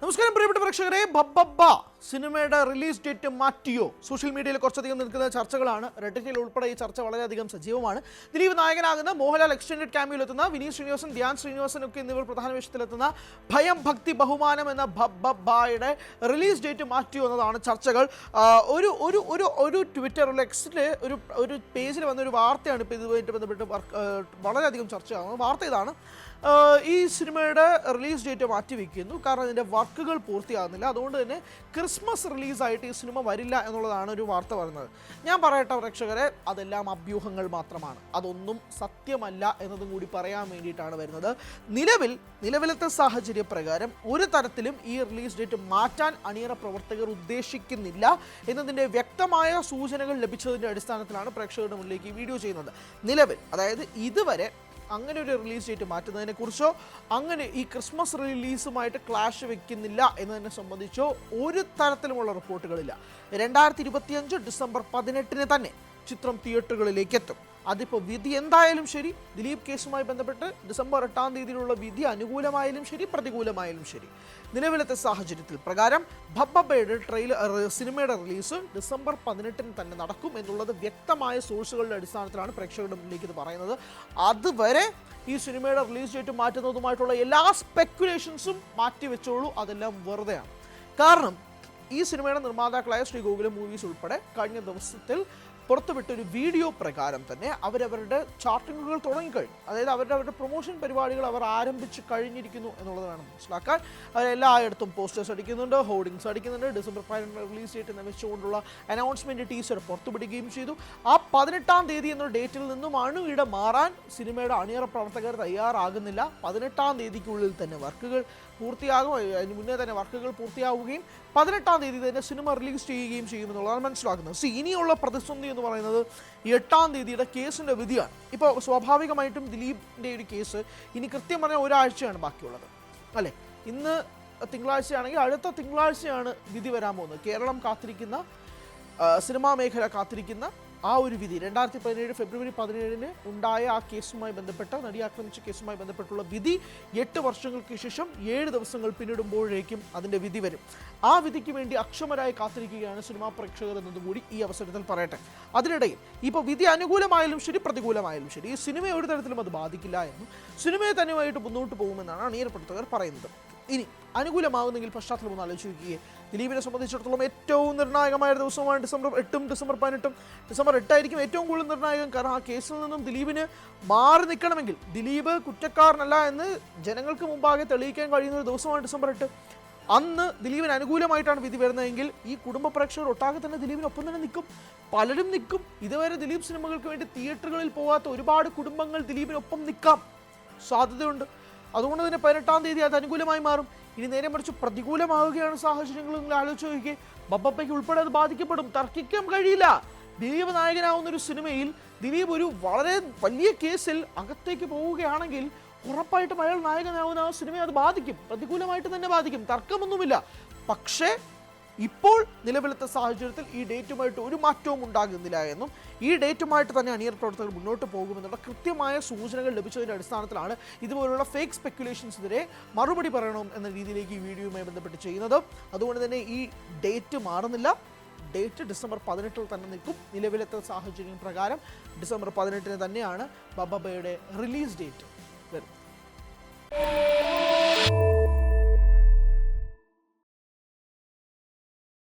നമസ്കാരം പ്രിയപ്പെട്ട പ്രേക്ഷകരെ ബബ്ബബ്ബ. സിനിമയുടെ റിലീസ് ഡേറ്റ് മാറ്റിയോ? സോഷ്യൽ മീഡിയയിൽ കുറച്ചധികം നിൽക്കുന്ന ചർച്ചകളാണ്. റെഡിറ്റിൽ ഉൾപ്പെടെ ഈ ചർച്ച വളരെയധികം സജീവമാണ്. ദിലീപ് നായകനാകുന്ന മോഹൻലാൽ എക്സ്റ്റൻഡഡ് ക്യാമ്പിലെത്തുന്ന വിനീത് ശ്രീനിവാസൻ ധ്യാൻ ശ്രീനിവാസൻ ഒക്കെ എന്നിവർ പ്രധാന വേഷത്തിലെത്തുന്ന ഭയം ഭക്തി ബഹുമാനം എന്ന ബായുടെ റിലീസ് ഡേറ്റ് മാറ്റിയോ എന്നതാണ് ചർച്ചകൾ. ഒരു ഒരു ഒരു ഒരു ട്വിറ്ററിൽ എക്സിൽ ഒരു ഒരു പേജിൽ വന്ന ഒരു വാർത്തയാണ് ഇപ്പോൾ ഇതുമായിട്ട് ബന്ധപ്പെട്ട് വളരെയധികം ചർച്ചയാകുന്നത് വാർത്ത ഇതാണ്. ഈ സിനിമയുടെ റിലീസ് ഡേറ്റ് മാറ്റി വയ്ക്കുന്നു കാരണം അതിന്റെ വർക്കുകൾ പൂർത്തിയാകുന്നില്ല. അതുകൊണ്ട് തന്നെ ക്രിസ്മസ് റിലീസായിട്ട് ഈ സിനിമ വരില്ല എന്നുള്ളതാണ് ഒരു വാർത്ത പറയുന്നത് ഞാൻ പറയട്ടെ പ്രേക്ഷകരെ അതെല്ലാം അഭ്യൂഹങ്ങൾ മാത്രമാണ്. അതൊന്നും സത്യമല്ല എന്നതും കൂടി പറയാൻ വേണ്ടിയിട്ടാണ് വരുന്നത്. നിലവിൽ നിലവിലത്തെ സാഹചര്യ പ്രകാരം ഒരു തരത്തിലും ഈ റിലീസ് ഡേറ്റ് മാറ്റാൻ അണിയറ പ്രവർത്തകർ ഉദ്ദേശിക്കുന്നില്ല എന്നതിന്റെ വ്യക്തമായ സൂചനകൾ ലഭിച്ചതിന്റെ അടിസ്ഥാനത്തിലാണ് പ്രേക്ഷകരുടെ മുന്നിലേക്ക് വീഡിയോ ചെയ്യുന്നത്. നിലവിൽ അതായത് ഇതുവരെ അങ്ങനെ ഒരു റിലീസ് ഡേറ്റ് മാറ്റുന്നതിനെ കുറിച്ചോ അങ്ങനെ ഈ ക്രിസ്മസ് റിലീസുമായിട്ട് ക്ലാഷ് വെക്കുന്നില്ല എന്നതിനെ സംബന്ധിച്ചോ ഒരു തരത്തിലുമുള്ള റിപ്പോർട്ടുകളില്ല രണ്ടായിരത്തി ഇരുപത്തിയഞ്ച് ഡിസംബർ പതിനെട്ടിന് തന്നെ ചിത്രം തിയേറ്ററുകളിലേക്ക് എത്തും. അതിപ്പോൾ വിധി എന്തായാലും ശരി. ദിലീപ് കേസുമായി ബന്ധപ്പെട്ട് ഡിസംബർ എട്ടാം തീയതിയിലുള്ള വിധി അനുകൂലമായാലും ശരി പ്രതികൂലമായാലും ശരി. നിലവിലത്തെ സാഹചര്യത്തിൽ പ്രകാരം ഭബ്ബയുടെ ട്രെയിലർ സിനിമയുടെ റിലീസ് ഡിസംബർ പതിനെട്ടിന് തന്നെ നടക്കും എന്നുള്ളത് വ്യക്തമായ സോഴ്സുകളുടെ അടിസ്ഥാനത്തിലാണ് പ്രേക്ഷകരുടെ മുന്നിലേക്ക് ഇത് പറയുന്നത്. അതുവരെ ഈ സിനിമയുടെ റിലീസ് ഡേറ്റ് മാറ്റുന്നതുമായിട്ടുള്ള എല്ലാ സ്പെക്കുലേഷൻസും മാറ്റിവെച്ചോളൂ അതെല്ലാം വെറുതെയാണ്. കാരണം ഈ സിനിമയുടെ നിർമ്മാതാക്കളായ ശ്രീ ഗോകുലം മൂവീസ് ഉൾപ്പെടെ കഴിഞ്ഞ ദിവസത്തിൽ പുറത്തുവിട്ട ഒരു വീഡിയോ പ്രകാരം തന്നെ അവരവരുടെ ചാർട്ടിങ്ങുകൾ തുടങ്ങിക്കഴിഞ്ഞു. അതായത് അവരുടെ അവരുടെ പ്രൊമോഷൻ പരിപാടികൾ അവർ ആരംഭിച്ച് കഴിഞ്ഞിരിക്കുന്നു എന്നുള്ളത് വേണം മനസ്സിലാക്കാൻ. അവർ എല്ലായിടത്തും പോസ്റ്റേഴ്സ് അടിക്കുന്നുണ്ട് ഹോർഡിങ്സ് അടിക്കുന്നുണ്ട്. ഡിസംബർ പതിനെട്ട് റിലീസ് ഡേറ്റ് എന്ന് വെച്ചുകൊണ്ടുള്ള അനൗൺസ്മെന്റ് ടീസർ പുറത്തുവിടുകയും ചെയ്തു. ആ പതിനെട്ടാം തീയതി എന്ന ഡേറ്റിൽ നിന്നും അണുവിട മാറാൻ സിനിമയുടെ അണിയറ പ്രവർത്തകർ തയ്യാറാകുന്നില്ല. പതിനെട്ടാം തീയതിക്കുള്ളിൽ തന്നെ വർക്കുകൾ പൂർത്തിയാകും. അതിന് മുന്നേ തന്നെ വർക്കുകൾ പൂർത്തിയാവുകയും പതിനെട്ടാം തീയതി തന്നെ സിനിമ റിലീസ് ചെയ്യുകയും ചെയ്യുമെന്നുള്ളതാണ് മനസ്സിലാക്കുന്നത്. സി ഇനിയുള്ള പ്രതിസന്ധി എന്ന് പറയുന്നത് എട്ടാം തീയതിയുടെ കേസിന്റെ വിധിയാണ്. ഇപ്പോൾ സ്വാഭാവികമായിട്ടും ദിലീപിന്റെ ഒരു കേസ് ഇനി കൃത്യം പറഞ്ഞാൽ ഒരാഴ്ചയാണ് ബാക്കിയുള്ളത്. അല്ലേ? ഇന്ന് തിങ്കളാഴ്ചയാണെങ്കിൽ അടുത്ത തിങ്കളാഴ്ചയാണ് വിധി വരാൻ പോകുന്നത്. കേരളം കാത്തിരിക്കുന്ന സിനിമാ മേഖല കാത്തിരിക്കുന്ന ആ ഒരു വിധി. രണ്ടായിരത്തി പതിനേഴ് ഫെബ്രുവരി പതിനേഴിന് ഉണ്ടായ ആ കേസുമായി ബന്ധപ്പെട്ട നടി ആക്രമിച്ച കേസുമായി ബന്ധപ്പെട്ടുള്ള വിധി എട്ട് വർഷങ്ങൾക്ക് ശേഷം ഏഴ് ദിവസങ്ങൾ പിന്നിടുമ്പോഴേക്കും അതിന്റെ വിധി വരും. ആ വിധിക്ക് വേണ്ടി അക്ഷമരായി കാത്തിരിക്കുകയാണ് സിനിമാ പ്രേക്ഷകർ എന്നതുകൂടി ഈ അവസരത്തിൽ പറയട്ടെ. അതിനിടയിൽ ഇപ്പോൾ വിധി അനുകൂലമായാലും ശരി പ്രതികൂലമായാലും ശരി ഈ സിനിമയെ ഒരു തരത്തിലും അത് ബാധിക്കില്ല എന്നും സിനിമയെ തന്നെയുമായിട്ട് മുന്നോട്ട് പോകുമെന്നാണ് അണിയർ പ്രവർത്തകർ പറയുന്നത്. ഇനി അനുകൂലമാകുന്നെങ്കിൽ പശ്ചാത്തലം ഒന്ന് ആലോചിക്കുകയെ ദിലീപിനെ സംബന്ധിച്ചിടത്തോളം ഏറ്റവും നിർണായകമായ ദിവസമാണ് ഡിസംബർ എട്ടും ഡിസംബർ പതിനെട്ടും. ഡിസംബർ എട്ടായിരിക്കും ഏറ്റവും കൂടുതൽ നിർണായകം. കാരണം ആ കേസിൽ നിന്നും ദിലീപിന് മാറി നിൽക്കണമെങ്കിൽ ദിലീപ് കുറ്റക്കാരനല്ല എന്ന് ജനങ്ങൾക്ക് മുമ്പാകെ തെളിയിക്കാൻ കഴിയുന്ന ഒരു ദിവസമാണ് ഡിസംബർ എട്ട്. അന്ന് ദിലീപിന് അനുകൂലമായിട്ടാണ് വിധി വരുന്നതെങ്കിൽ ഈ കുടുംബ പ്രേക്ഷകർ ഒട്ടാകെ തന്നെ ദിലീപിനൊപ്പം തന്നെ നിൽക്കും. പലരും നിൽക്കും. ഇതുവരെ ദിലീപ് സിനിമകൾക്ക് വേണ്ടി തിയേറ്ററുകളിൽ പോകാത്ത ഒരുപാട് കുടുംബങ്ങൾ ദിലീപിനൊപ്പം നിൽക്കാം. സാധ്യതയുണ്ട്. അതുകൊണ്ട് തന്നെ പതിനെട്ടാം തീയതി അത് അനുകൂലമായി മാറും. ഇനി നേരെ മറിച്ച് പ്രതികൂലമാവുകയാണ് സാഹചര്യങ്ങൾ. നിങ്ങൾ ആലോചിച്ച് നോക്കി ബബ്ബപ്പയ്ക്ക് ഉൾപ്പെടെ അത് ബാധിക്കപ്പെടും. തർക്കിക്കാൻ കഴിയില്ല. ദിലീപ് നായകനാവുന്ന ഒരു സിനിമയിൽ ദിലീപ് ഒരു വളരെ വലിയ കേസിൽ അകത്തേക്ക് പോവുകയാണെങ്കിൽ ഉറപ്പായിട്ടും അയാൾ നായകനാവുന്ന ആ സിനിമയെ അത് ബാധിക്കും. പ്രതികൂലമായിട്ട് തന്നെ ബാധിക്കും. തർക്കമൊന്നുമില്ല. പക്ഷേ ഇപ്പോൾ നിലവിലത്തെ സാഹചര്യത്തിൽ ഈ ഡേറ്റുമായിട്ട് ഒരു മാറ്റവും ഉണ്ടാകുന്നില്ല എന്നും ഈ ഡേറ്റുമായിട്ട് തന്നെ അണിയർ പ്രവർത്തകർ മുന്നോട്ട് പോകുമെന്നുള്ള കൃത്യമായ സൂചനകൾ ലഭിച്ചതിന്റെ അടിസ്ഥാനത്തിലാണ് ഇതുപോലുള്ള ഫേക്ക് സ്പെക്കുലേഷൻസിനെതിരെ മറുപടി പറയണം എന്ന രീതിയിലേക്ക് ഈ വീഡിയോയുമായി ബന്ധപ്പെട്ട് ചെയ്യുന്നത്. അതുകൊണ്ട് തന്നെ ഈ ഡേറ്റ് മാറുന്നില്ല. ഡേറ്റ് ഡിസംബർ പതിനെട്ടിൽ തന്നെ നിൽക്കും. നിലവിലത്തെ സാഹചര്യം പ്രകാരം ഡിസംബർ പതിനെട്ടിന് തന്നെയാണ് ബബബയുടെ റിലീസ് ഡേറ്റ് വരുന്നത്.